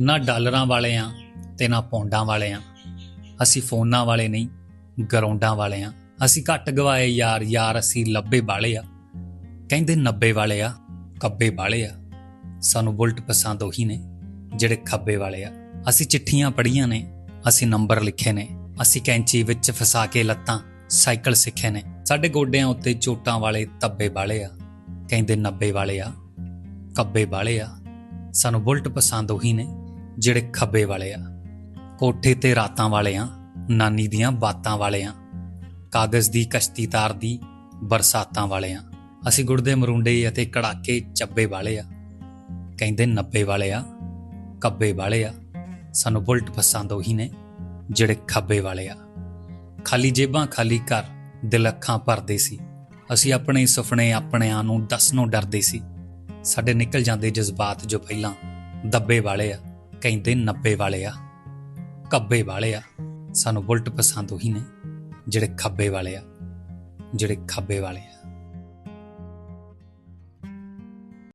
ਨਾ ਡਾਲਰਾਂ ਵਾਲੇ ਆ ਤੇ ਨਾ ਪੌਂਡਾਂ ਵਾਲੇ ਆ। ਅਸੀਂ ਫੋਨਾਂ ਵਾਲੇ ਨਹੀਂ ਗਰਾਊਂਡਾਂ ਵਾਲੇ ਆ। ਅਸੀਂ ਘੱਟ ਗਵਾਏ ਯਾਰ ਯਾਰ ਅਸੀਂ ਲੱਭੇ ਵਾਲੇ ਆ। ਕਹਿੰਦੇ 90 ਵਾਲੇ ਆ ਕੱਬੇ ਵਾਲੇ ਆ। ਸਾਨੂੰ ਬੁਲਟ ਪਸੰਦ ਉਹੀ ਨੇ, ਜਿਹੜੇ ਖੱਬੇ ਵਾਲੇ ਆ। ਅਸੀਂ ਚਿੱਠੀਆਂ ਪੜ੍ਹੀਆਂ ਨੇ, ਅਸੀਂ ਨੰਬਰ ਲਿਖੇ ਨੇ। ਅਸੀਂ ਕੈਂਚੀ ਵਿੱਚ ਫਸਾ ਕੇ ਲੱਤਾਂ, ਸਾਈਕਲ ਸਿੱਖੇ ਨੇ। ਸਾਡੇ ਗੋਡਿਆਂ ਉੱਤੇ ਚੋਟਾਂ ਵਾਲੇ ਤੱਬੇ ਵਾਲੇ ਆ। ਕਹਿੰਦੇ 90 ਵਾਲੇ ਆ ਕੱਬੇ ਵਾਲੇ ਆ। ਸਾਨੂੰ ਬੁਲਟ ਪਸੰਦ ਉਹੀ ਨੇ ਜਿਹੜੇ ਖੱਬੇ ਵਾਲੇ ਆ। ਕੋਠੇ ਤੇ ਰਾਤਾਂ ਵਾਲੇ ਆ, ਨਾਨੀ ਦੀਆਂ ਬਾਤਾਂ ਵਾਲੇ ਆ। ਕਾਗਜ਼ ਦੀ ਕਸ਼ਤੀ ਤਾਰ ਦੀ ਬਰਸਾਤਾਂ ਵਾਲੇ ਆ। ਅਸੀਂ ਗੁੜਦੇ ਮਰੁੰਡੇ ਅਤੇ ਕੜਾਕੇ ਚੱਬੇ ਵਾਲੇ ਆ। ਕਹਿੰਦੇ 90 ਵਾਲੇ ਆ, ਕੱਬੇ ਵਾਲੇ ਆ। ਸਾਨੂੰ ਬੁਲਟ ਪਸੰਦ ਉਹੀ ਨੇ, ਜਿਹੜੇ ਖੱਬੇ ਵਾਲੇ ਆ। ਖਾਲੀ ਜੇਬਾਂ, ਖਾਲੀ ਘਰ, ਦਿਲ ਅੱਖਾਂ ਭਰਦੇ ਸੀ। ਅਸੀਂ ਆਪਣੇ ਸੁਪਨੇ ਆਪਣਿਆਂ ਨੂੰ ਦੱਸਣੋਂ ਡਰਦੇ ਸੀ। ਸਾਡੇ ਨਿਕਲ ਜਾਂਦੇ ਜਜ਼ਬਾਤ ਜੋ ਪਹਿਲਾਂ ਦੱਬੇ ਵਾਲੇ ਆ। ਕਹਿੰਦੇ 90 ਵਾਲੇ ਆ, ਕੱਬੇ ਵਾਲੇ ਆ। ਸਾਨੂੰ ਬੁਲਟ ਪਸੰਦ ਉਹੀ ਨੇ ਜਿਹੜੇ ਖੱਬੇ ਵਾਲੇ ਆ, ਜਿਹੜੇ ਖੱਬੇ ਵਾਲੇ ਆ।